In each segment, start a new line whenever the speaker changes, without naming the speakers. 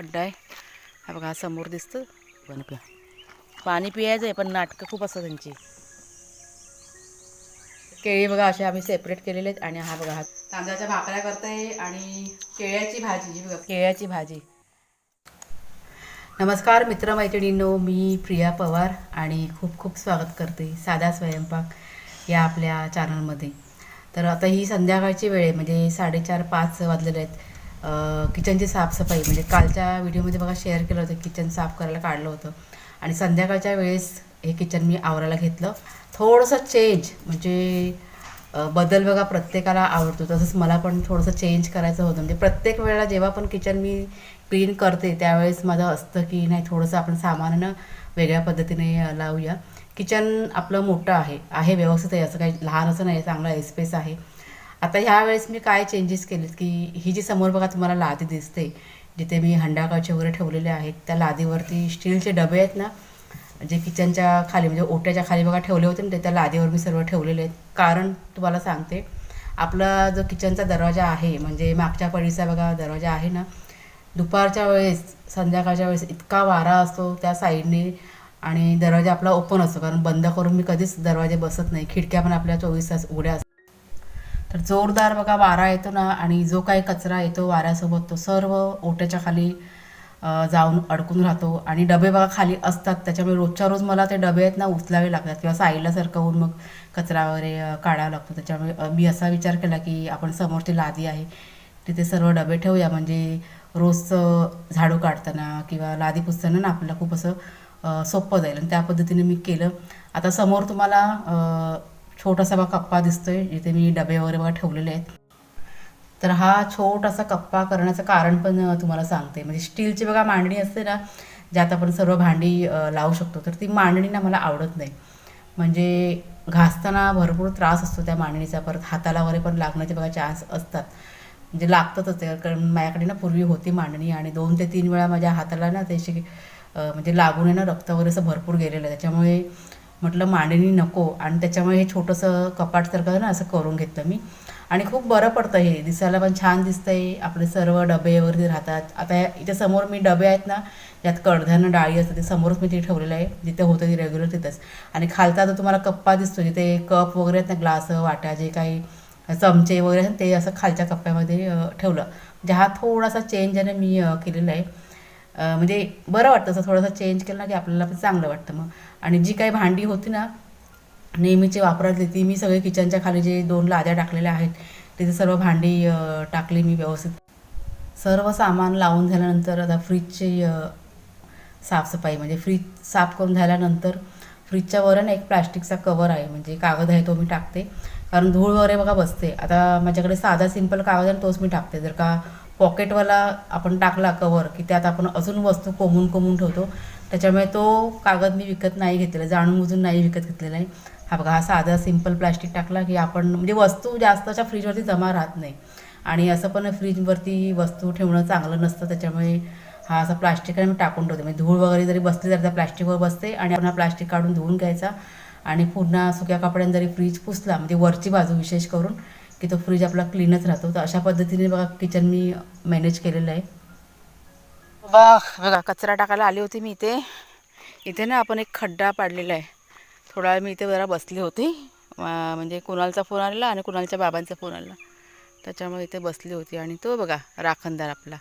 खड्डा आहे. हा बघा समोर दिसतं पण का पाणी पियायचं आहे पण नाटकं खूप असतात त्यांची. केळी बघा असे आम्ही सेपरेट केलेले आहेत. आणि हा बघा हा तांदळाच्या भाकऱ्या करताय आणि केळ्याची भाजी बघा केळ्याची भाजी. नमस्कार मित्रमैत्रिणींनो. मी प्रिया पवार आणि खूप खूप स्वागत करते साधा स्वयंपाक या आपल्या चॅनलमध्ये तर आता ही संध्याकाळची वेळ आहे म्हणजे साडेचार पाच वाजलेले आहेत. किचनची साफसफाई म्हणजे कालच्या व्हिडिओमध्ये बघा शेअर केलं होतं किचन साफ करायला काढलं होतं. आणि संध्याकाळच्या वेळेस हे किचन मी आवरायला घेतलं. थोडंसं चेंज म्हणजे बदल बघा प्रत्येकाला आवडतो. तसंच मला पण थोडंसं चेंज करायचं होतं. म्हणजे प्रत्येक वेळेला जेव्हा पण किचन मी क्लीन करते त्यावेळेस माझं असतं की नाही थोडंसं आपण सामान्यानं वेगळ्या पद्धतीने लावूया. किचन आपलं मोठं आहे आहे व्यवस्थित आहे. असं काही लहान असं नाही चांगला स्पेस आहे. आता ह्या वेळेस मी काय चेंजेस केलेत की ही जी समोर बघा तुम्हाला लादी दिसते जिथे मी हंडाकाचे वगैरे ठेवलेले आहेत त्या लादीवरती स्टीलचे डबे आहेत ना जे किचनच्या खाली म्हणजे ओट्याच्या खाली बघा ठेवले होते ना ते त्या लादीवर मी सर्व ठेवलेले आहेत. कारण तुम्हाला सांगते आपला जो किचनचा दरवाजा आहे म्हणजे मागच्या पडीचा बघा दरवाजा आहे ना दुपारच्या वेळेस संध्याकाळच्या वेळेस इतका वारा असतो त्या साईडने आणि दरवाजा आपला ओपन असतो कारण बंद करून मी कधीच दरवाजे बसत नाही. खिडक्या पण आपल्या चोवीस तास उघड्या असतात. तर जोरदार बघा वारा येतो ना आणि जो काही कचरा येतो वाऱ्यासोबत तो सर्व ओट्याच्या खाली जाऊन अडकून राहतो. आणि डबे बघा खाली असतात. त्याच्यामुळे रोजच्या रोज मला ते डबे आहेत ना उचलावे लागतात. किंवा साईडला सरकवून मग कचरा वगैरे काढावा लागतो. त्याच्यामुळे मी असा विचार केला की आपण समोरची लादी आहे तिथे सर्व डबे ठेवूया. म्हणजे रोजचं झाडू काढताना किंवा लादी पुसताना ना आपल्याला खूप असं सोपं जाईल. आणि त्या पद्धतीने मी केलं. आता समोर तुम्हाला छोटासा बा कप्पा दिसतोय जिथे मी डबे वगैरे बघा ठेवलेले आहेत. तर हा छोटासा कप्पा करण्याचं कारण पण तुम्हाला सांगते. म्हणजे स्टीलची बघा मांडणी असते ना ज्यात आपण सर्व भांडी लावू शकतो. तर ती मांडणी ना मला आवडत नाही. म्हणजे घासताना भरपूर त्रास असतो त्या मांडणीचा. परत हाताला वगैरे पण लागण्याचे बघा चान्स असतात. म्हणजे लागतातच ते कारण माझ्याकडे ना पूर्वी होती मांडणी आणि दोन ते तीन वेळा माझ्या हाताला ना त्याची म्हणजे लागून आहे ना रक्त वगैरे असं भरपूर गेलेलं आहे. त्याच्यामुळे म्हटलं मांडणी नको. आणि त्याच्यामुळे हे छोटंसं कपाटसारखं ना असं करून घेतलं मी. आणि खूप बरं पडतं हे. दिसायला पण छान दिसतं आहे आपले सर्व डबे वगैरे राहतात. आता या- इथे समोर मी डबे आहेत ना ज्यात कडधान्य डाळी असतात ते समोरच मी ते ठेवलेलं आहे. जिथे होतं ते रेग्युलर तिथंच. आणि खालचा जो तुम्हाला कप्पा दिसतो जिथे कप वगैरे आहेत ना ग्लास वाट्या जे काही चमचे वगैरे आहेत ते असं खालच्या कप्प्यामध्ये ठेवलं. म्हणजे हा थोडासा चेंज आहे ना मी केलेला आहे. म्हणजे बरं वाटतं असं थोडंसं चेंज केलं ना की आपल्याला पण चांगलं वाटतं मग. आणि जी काही भांडी होती ना नेहमीची वापरातली ती मी सगळे किचनच्या खाली जे दोन लाद्या टाकलेल्या आहेत तिथे सर्व भांडी टाकली मी व्यवस्थित. सर्व सामान लावून झाल्यानंतर आता फ्रीजची साफसफाई म्हणजे फ्रीज साफ करून झाल्यानंतर फ्रीजच्या वरण ना एक प्लास्टिकचा कवर आहे म्हणजे कागद आहे तो मी टाकते. कारण धूळ वगैरे बघा बसते. आता माझ्याकडे साधा सिंपल कागद आहे तोच मी टाकते. जर का पॉकेटवाला आपण टाकला कवर की त्यात आपण अजून वस्तू कोंबून कोंबून ठेवतो. त्याच्यामुळे तो कागद मी विकत नाही घेतलेला जाणून बुजून नाही विकत घेतलेला आहे. हा बघा हा साधा सिंपल प्लास्टिक टाकला की आपण म्हणजे वस्तू जास्त अशा फ्रीजवरती जमा राहत नाही. आणि असं पण फ्रीजवरती वस्तू ठेवणं चांगलं नसतं त्याच्यामुळे हा असा प्लास्टिक मी टाकून ठेवते. म्हणजे धूळ वगैरे जरी बसली तर त्या प्लास्टिकवर बसते आणि आपण हा प्लास्टिक काढून धुवून घ्यायचा. आणि पुन्हा सुक्या कपड्याने जरी फ्रीज पुसला म्हणजे वरची बाजू विशेष करून की तो फ्रीज आपला क्लीनच राहतो. तर अशा पद्धतीने बघा किचन मी मॅनेज केलेलं आहे. बघ बघा कचरा टाकायला आली होती मी इथे. इथे ना आपण एक खड्डा पाडलेला आहे. थोडा वेळ मी इथे जरा बसली होती. म्हणजे कुणालचा फोन आलेला आणि कुणालच्या बाबांचा फोन आला त्याच्यामुळे इथे बसली होती आणि तो बघा राखणदार आपला.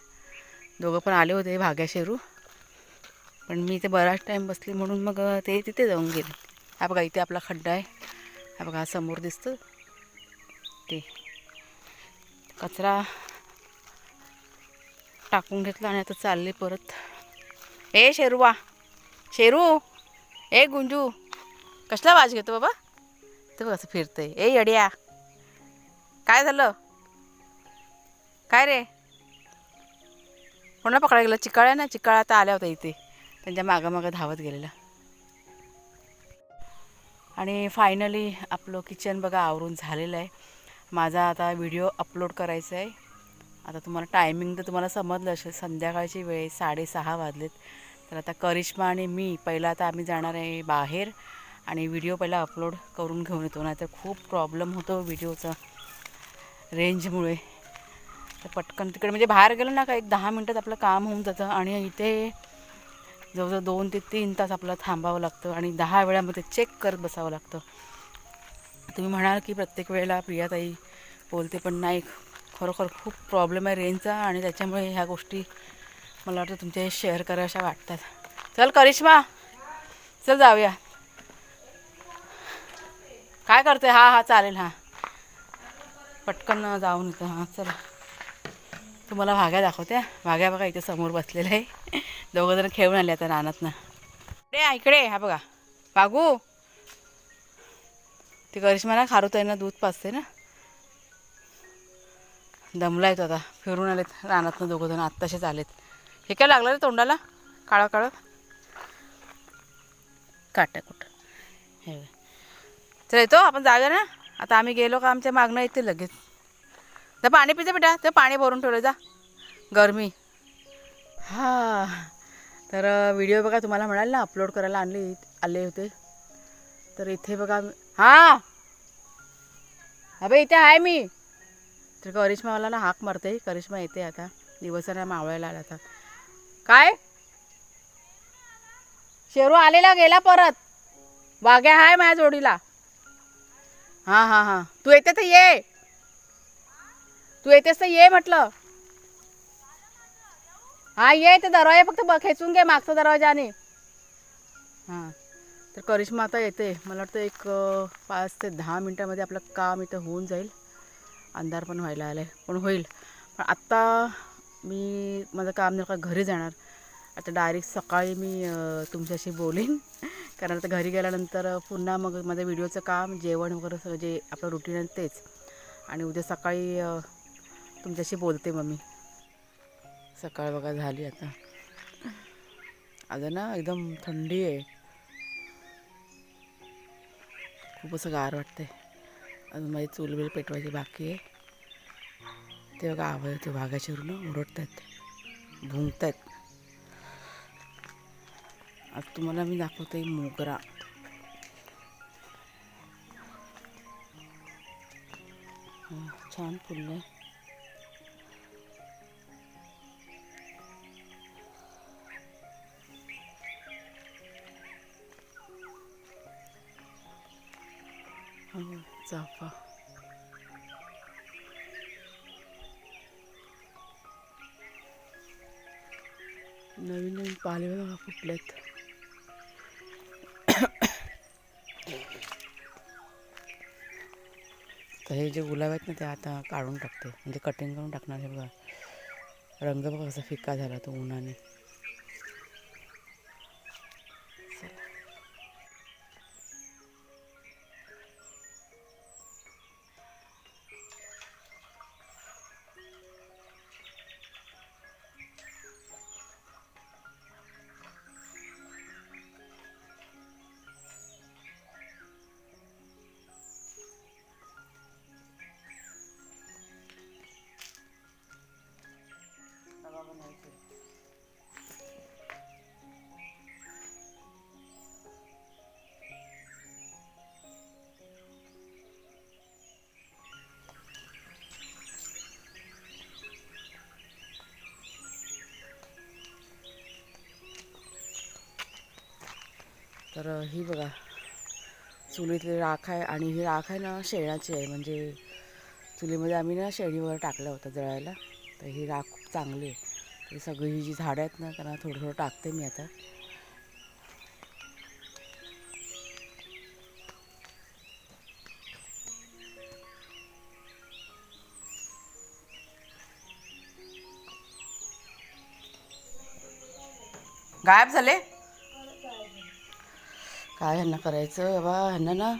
दोघं पण आले होते भाग्या शेरू पण मी इथे बराच टाईम बसली म्हणून मग ते तिथे जाऊन गेले. हा बघा इथे आपला खड्डा आहे. हा बघा समोर दिसतं. ते कचरा टाकून घेतला आणि आता चालले परत. ए शेरूवा शेरू. ए गुंजू. कसला वाज घेतो बाबा? ते बघ असं फिरतंय. ए अड्या काय झालं? काय रे? कोणा पकडायला गेला? चिकाळ्या ना? चिकाळा आता आल्या होत्या इथे. त्यांच्या मागं मागं धावत गेलेला आणि फायनली आपलं किचन बघा आवरून झालेलं आहे. माझा आता व्हिडिओ अपलोड करायचा आहे. आता तुम्हाला टायमिंग तर तुम्हाला समजलं असेल संध्याकाळची वेळ साडेसहा वाजलेत. तर आता करिश्मा आणि मी पहिला आता आम्ही जाणार आहे बाहेर आणि व्हिडिओ पहिला अपलोड करून घेऊन येतो. नाहीतर खूप प्रॉब्लेम होतो व्हिडिओचा रेंजमुळे. तर पटकन तिकडे म्हणजे बाहेर गेलो ना का एक दहा मिनटात आपलं काम होऊन जातं आणि इथे जवळजवळ दोन ते तीन तास आपल्याला थांबावं लागतं आणि दहा वेळामध्ये चेक करत बसावं लागतं. तुम्ही म्हणाल की प्रत्येक वेळेला प्रियाताई बोलते पण नाही खरोखर खूप प्रॉब्लेम आहे रेंजचा आणि त्याच्यामुळे ह्या गोष्टी मला वाटतं तुमच्या शेअर कराव्याशा वाटतात. चल करिश्मा. चल जाऊया. काय करते हा हा चालेल हां. पटकन जाऊन येतं हां चला. तुम्हाला भाग्या दाखवते. भाग्या बघा इथे समोर बसलेलं आहे. दोघं जण खेळून आले आता रानातनं इकडे इकडे हा बघा. बागू ती करिश्मा ना खारुत आहे ना दूध पाचते ना. दमला येतो आता फिरून आलेत रानातनं दोघं जण आत्ताशेच आलेत. हे काय लागलं रे तोंडाला? काळं काळं? काटा कुठं? हे तर चल येतो आपण जाऊया ना. आता आम्ही गेलो का आमच्या मागणं येते लगेच. जा पाणी पिते बेटा ते पाणी भरून ठेवलं जा. गरमी. हा. तर व्हिडिओ बघा तुम्हाला म्हणाल ना अपलोड करायला आणले आले होते. तर इथे बघा हा. अबे इथे आहे मी. तर करिश्मा मला ना हाक मारते. करिश्मा येते आता. दिवसाला मावळायला आला आता. काय? शेरू आलेला गेला परत. वाघ्या आहे माझ्या जोडीला. हां हां हां. तू येते तर ये. तू येतेस तर ये म्हटलं. हा ये. ते दरवाजा फक्त ब- खेचून घे मागचा दरवाजाने हां. तर करिश्मा आता येते. मला वाटतं एक पाच ते दहा मिनटामध्ये आपलं काम इथं होऊन जाईल. अंधार पण व्हायला आलं आहे पण होईल. पण आत्ता मी माझं काम नाही का घरी जाणार. आता डायरेक्ट सकाळी मी तुमच्याशी बोलेन. कारण आता घरी गेल्यानंतर पुन्हा मग माझं व्हिडिओचं काम जेवण वगैरे सगळं जे आपलं रुटीन आहे तेच. आणि उद्या सकाळी तुमच्याशी बोलते मग मी. सकाळ बघा झाली आता. आता ना एकदम थंडी आहे. खूप असं गार वाटते अजून माझी चूल बिल पेटवायची बाकी आहे. ते बघा आवाज येतो वाघाच्या वरून ओरडत आहेत भुंकत आहेत आज तुम्हाला मी दाखवते मोगरा. छान फुललं आहे फुटलेत. तर हे जे गुलाब आहेत ना ते आता काढून टाकते. म्हणजे कटिंग करून टाकणार हे बघा. रंग बघा कसा फिका झाला तो उन्हाने. तर ही बघा चुलीतली राख आहे आणि ही राख आहे ना शेणाची आहे. म्हणजे चुलीमध्ये आम्ही ना शेणीवर टाकलं होतं जळायला. तर ही राख खूप चांगली आहे. हे सगळी ही जी झाडं आहेत ना त्यांना थोडं थोडं टाकते मी आता. गायब झाले? काय ह्यांना करायचं? बाबा ह्यांना ना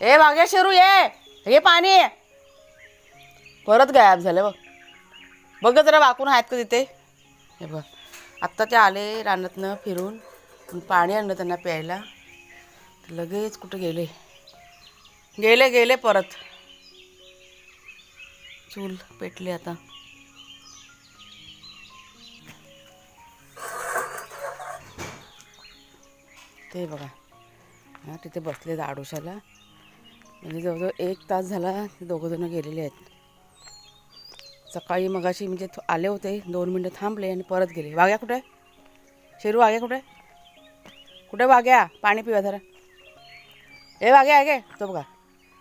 ए मागे शिरू ये! हे पाणी आहे. परत गायब झाले बघ. बघ जरा वाकून आहेत का तिथे? हे बघ. आत्ता ते आले रानातनं फिरून. पाणी आणलं त्यांना प्यायला. लगेच कुठं गेले? गेले गेले परत. चूल पेटले आता. ते बघा. हां तिथे बसले आडोशाला. म्हणजे जवळजवळ एक तास झाला ते दोघं गेलेले आहेत. सकाळी मगाशी म्हणजे आले होते दोन मिनटं थांबले आणि परत गेले. वाघ्या कुठे? शेरू वाघ्या कुठे? कुठे वाघ्या पाणी पिवा जरा. ए वाघ्या आहे गे. तो बघा.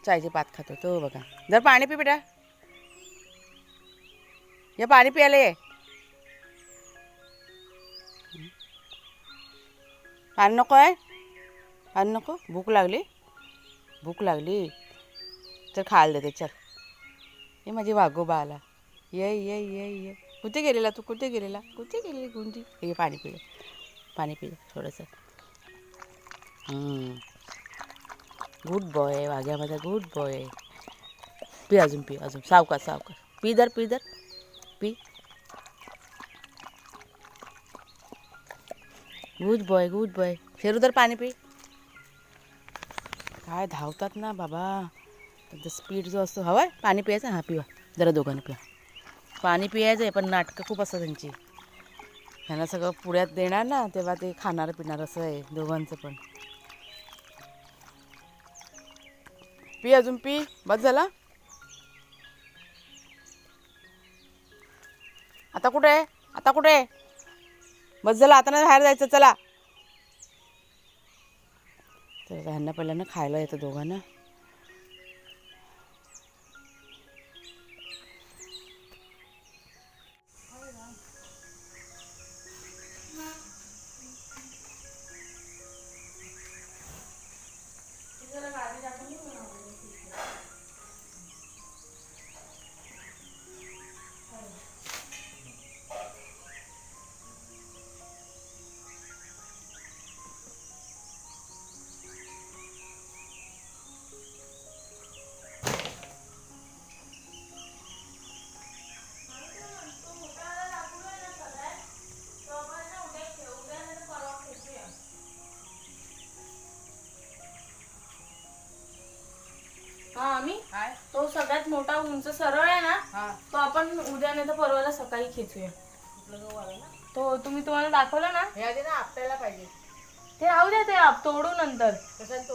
चायचे पात खातो तो बघा. जर पाणी पी बेटा. ये पाणी प्यायला ये. पाणी नको आहे पाणी नको. भूक लागली. भूक लागली. चल खायला देते चल. हे माझी वाघोबा आला. ये ये ये ये. कुठे गेलेला तू? कुठे गेलेला? कुठे गेलेली गुंजी हे पाणी पिले पाणी पिले थोडंसं. गुड बॉय वाघ्या माझा गुड बॉय पी अजून पी अजून. सावकार सावकार. पी दर पी दर P. Good boy good boy Sheru दर पाणी पी. काय धावतात ना बाबा. त्यांचा स्पीड जो असतो. हवा आहे पाणी प्यायचं? हां पिवा. जरा दोघांनी पिवा पाणी पियायचं आहे पण नाटकं खूप असतात त्यांची. ह्यांना सगळं पुण्यात देणार ना तेव्हा ते खाणार पिणार असं आहे दोघांचं पण. पी अजून पी? बस झाला? आता कुठे? आहे आता कुठे? आहे बस झाला आता नाही बाहेर जायचं चला. तर ह्यांना पहिल्यांदा खायला येतं दोघांना.
उंच सरळ आहे ना
हां.
तो आपण उद्या नाही तर परवाला सकाळी खेचूया. तो तुम्ही तुम्हाला दाखवला ना?
हे आधी ना आपल्याला पाहिजे.
ते राहू द्या ते आप तोडू नंतर.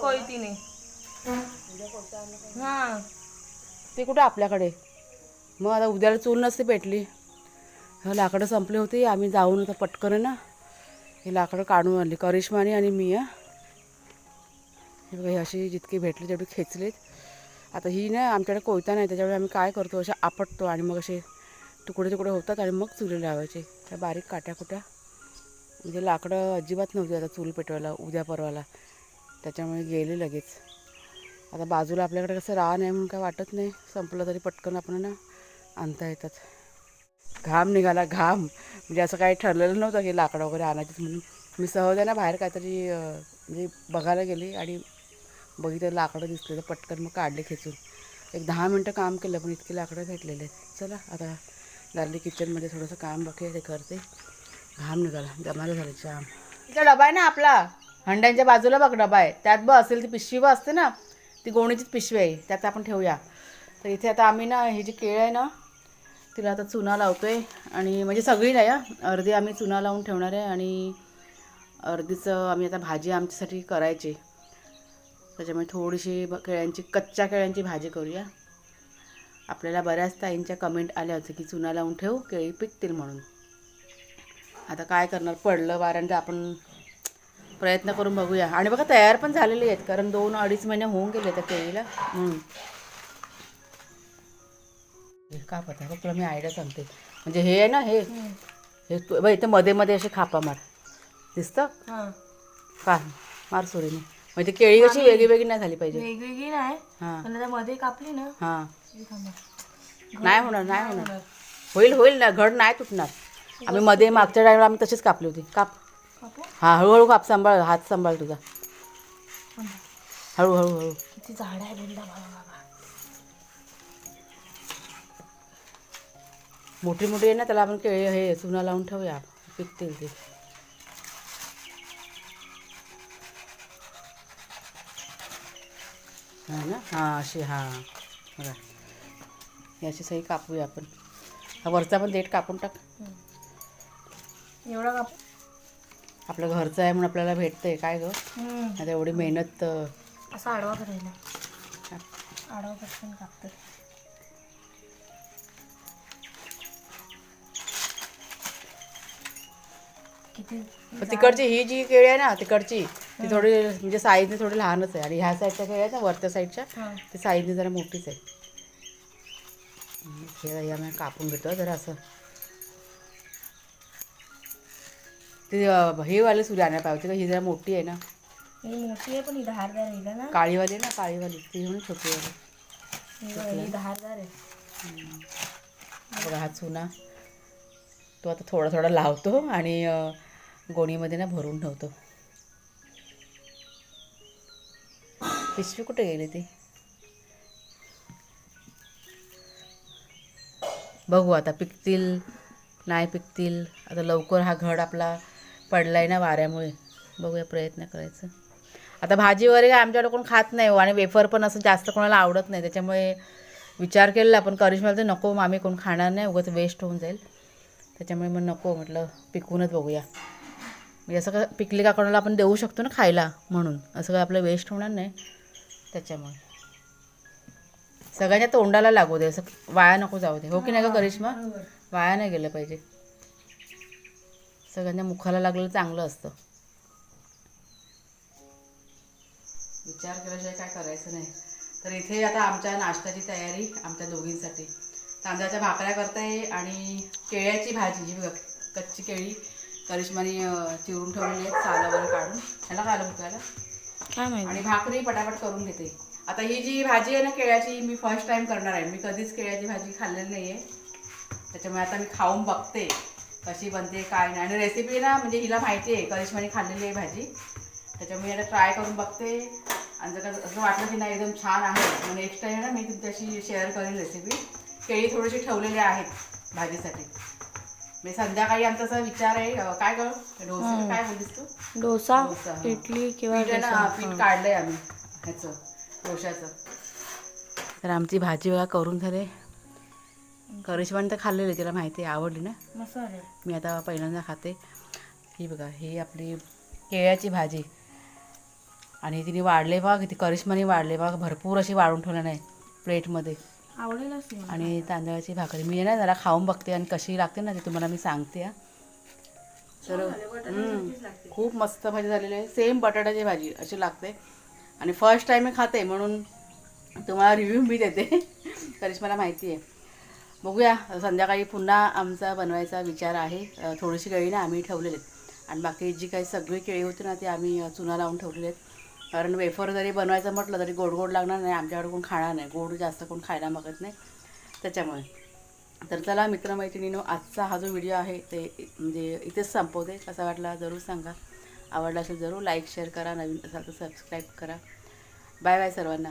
कोयतीने? हा.
ते कुठं आपल्याकडे? मग आता उद्याला चूल नसते भेटली हं, लाकडं संपली होती आम्ही जाऊन आता पटकन आहे ना हे लाकडं काढून आणली. करिश्मानी आणि मी हा. हे बघा ही अशी जितकी भेटली तेवढी खेचलीत. आता ही ना आमच्याकडे कोयता नाही त्याच्यामुळे आम्ही काय करतो अशा आपटतो आणि मग असे तुकडे तुकडे होतात आणि मग चुली लावायचे. त्या बारीक काट्या कुट्या म्हणजे लाकडं अजिबात नव्हती आता चूल पेटवायला उद्या परवाला. त्याच्यामुळे गेले लगेच. आता बाजूला आपल्याकडे कसं राह नाही म्हणून काय वाटत नाही. संपलं तरी पटकन आपण ना आणता येतात. घाम निघाला घाम. म्हणजे असं काही ठरलेलं नव्हतं की लाकडं वगैरे आणायचीच म्हणून. मी सहज आहे ना बाहेर काहीतरी म्हणजे बघायला गेली आणि बघितलं लाकडं दिसले तर पटकन मग काढले खेचून. एक दहा मिनटं काम केलं पण इतके लाकडं भेटलेले आहेत. चला आता लागली किचनमध्ये थोडंसं काम बघे ते करते. घाम निघाला. जमायला झालं जाम. तिचा डबा आहे ना आपला? हंड्यांच्या बाजूला बघ डबा आहे. त्यात बघ असेल ती पिशवी बघ असते ना? ती गोणीचीच पिशवी आहे. त्यात आपण ठेवूया. तर इथे आता आम्ही ना ही जी केळ आहे ना तिला आता चुना लावतो आहे आणि म्हणजे सगळी नाही अर्धी आम्ही चुना लावून ठेवणार आहे आणि अर्धीचं आम्ही आता भाजी आमच्यासाठी करायची. त्याच्यामुळे थोडीशी केळ्यांची कच्च्या केळ्यांची भाजी करूया. आपल्याला बऱ्याच ताईंच्या कमेंट आल्या होत्या की चुना लावून ठेव केळी पिकतील म्हणून. आता काय करणार? पडलं तर आपण प्रयत्न करून बघूया. आणि बघा तयार पण झालेले आहेत कारण दोन अडीच महिने होऊन गेले त्या केळीला. का पता तुला मी आयडिया सांगते. म्हणजे हे आहे ना हे. हे इथं मध्ये मध्ये असे खापा मार. दिसतं?
हा.
का मार सोडीने म्हणजे केळी कशी वेगळी वेगळी नाही झाली पाहिजे.
वेगवेगळी नाही.
हां.
पण आता मध्ये कापली ना
हां.
थांबा.
नाही होणार नाही होणार. होईल होईल ना घड नाही तुटणार. आम्ही मध्ये मागच्या टाईमला आम्ही तशीच कापली होती. काप.
कापू?
हा हळूहळू काप सांभाळ हात सांभाळ तुझा. हळूहळू हळू
किती झाड आहे बोलला बाबा बाबा.
मोठी मोठी आहे ना त्याला आपण केळी हे चुना लावून ठेवूया. पिकतील ते. हा ना? हां अशी हां. बघा. याची सही कापूया आपण. हा वरचा पण देठ कापून टाक.
एवढा कापू.
आपलं घरचं आहे म्हणून आपल्याला भेटतंय. काय गं? आता एवढी मेहनत
असं आडवा करायला. आडवा पटकन
कापते तिकडची ही जी केळी आहे ना तिकडची ती थोडी म्हणजे साईजने थोडी लहानच आहे. आणि ह्या साईडच्या केळी आहेत ना वरच्या साईडच्या ती साईजने जरा मोठीच आहे. हे आम्ही कापून घेतो जरा असं. ती हे वाले सुरी आणायला पाहिजे का? ही जरा मोठी आहे ना.
मोठी आहे पण ही धारदार आहे ना?
काळीवाली आहे ना काळीवाली. ती म्हणून छोटी वाली.
धारदार आहे.
बघा हा चुना. तो आता थोडा थोडा लावतो आणि गोणीमध्ये ना भरून ठेवतो. पिशवी कुठे गेली ती? बघू आता पिकतील नाही पिकतील. आता लवकर हा घड आपला पडला आहे ना वाऱ्यामुळे. बघूया प्रयत्न करायचं. आता भाजी वगैरे काय आमच्याकडे कोण खात नाही हो आणि वेफर पण असं जास्त कोणाला आवडत नाही. त्याच्यामुळे विचार केला पण करिश्माला तर नको आम्ही कोण खाणार नाही उगाच वेस्ट होऊन जाईल. त्याच्यामुळे मग नको म्हटलं पिकवूनच बघूया. म्हणजे असं का पिकली का कोणाला आपण देऊ शकतो ना खायला म्हणून. असं काय आपलं वेस्ट होणार नाही. त्याच्यामुळे. सगळ्यांच्या तोंडाला लागू दे असं वाया नको जाऊ दे. हो की नाही का करिश्मा? वाया नाही गेलं पाहिजे. सगळ्यांच्या मुखाला लागलेलं चांगलं असतं. विचार केल्याशिवाय काय करायचं नाही. तर इथे आता आमच्या नाश्त्याची तयारी आमच्या दोघींसाठी. तांदळाच्या भाकऱ्या करताय आणि केळ्याची भाजी ही बघा कच्ची केळी. करिश्माने चिरून ठेवलेली आहेत सालं वगैरे काढून. ह्याला काय आलं भुकायला
काय माहिती?
आणि भाकरी पटापट करून घेते. आता ही जी भाजी आहे ना केळ्याची मी फर्स्ट टाइम करणार आहे. मी कधीच केळ्याची भाजी खाल्लेली नाही आहे त्याच्यामुळे आता मी खाऊन बघते कशी बनते काय नाही. आणि रेसिपी ना म्हणजे हिला माहिती आहे करिश्माने खाल्लेली आहे भाजी. त्याच्यामुळे आता ट्राय करून बघते. आणि जर असं वाटलं की नाही एकदम छान आहे. मग नेक्स्ट टाइम ना मी तुमच्याशी शेअर करेन रेसिपी केळी थोडीशी ठेवलेली आहेत भाजीसाठी. मी संध्याकाळी आमचा असा विचार आहे अं, काय करू डोसा काय बोललीस तू?
डोसा
डोसा, हा.
इडली किंवा
पीठ आहे ना
डोसा.
पीठ काढलंय आम्ही ह्याचं डोशाचं तर आमची भाजी बघा करून झाले. करिश्माने तर खाल्लेली तिला माहिती आहे आवडली ना? मी आता पहिल्यांदा खाते. ही बघा ही आपली केळ्याची भाजी. आणि तिने वाढले बघा किती करिश्माने वाढले बघा भरपूर अशी वाढून ठेवलं नाही प्लेटमध्ये.
आवडेलच मला.
आणि तांदळाची भाकरी. मी ना जरा खाऊन बघते आणि कशी लागते ना ती तुम्हाला मी सांगते हा. तर खूप मस्त भाजी झालेली आहे. सेम बटाट्याची भाजी अशी लागते. आणि फर्स्ट टाइम मी खाते म्हणून तुम्हाला रिव्ह्यू मी देते. करिश्माला माहिती आहे. बघूया संध्याकाळी पुन्हा आमचा बनवायचा विचार आहे. थोडीशी केळी ना आम्ही ठेवलेली आहेत. आणि बाकी जी काही सगळी केळी होती ना ती आम्ही चुना लावून ठेवलेली आहेत. कारण वेफर जरी बनवायचं म्हटलं तरी गोड गोड लागणार नाही आमच्याकडे कोण खाणार नाही. गोड जास्त कोण खायला मागत नाही. त्याच्यामुळे. तर चला मित्रमैत्रिणीनो आजचा हा जो व्हिडिओ आहे ते म्हणजे इथेच संपवते. कसा वाटला जरूर सांगा. आवडला असेल जरूर लाईक शेअर करा. नवीन असाल तर सबस्क्राईब करा. बाय बाय सर्वांना.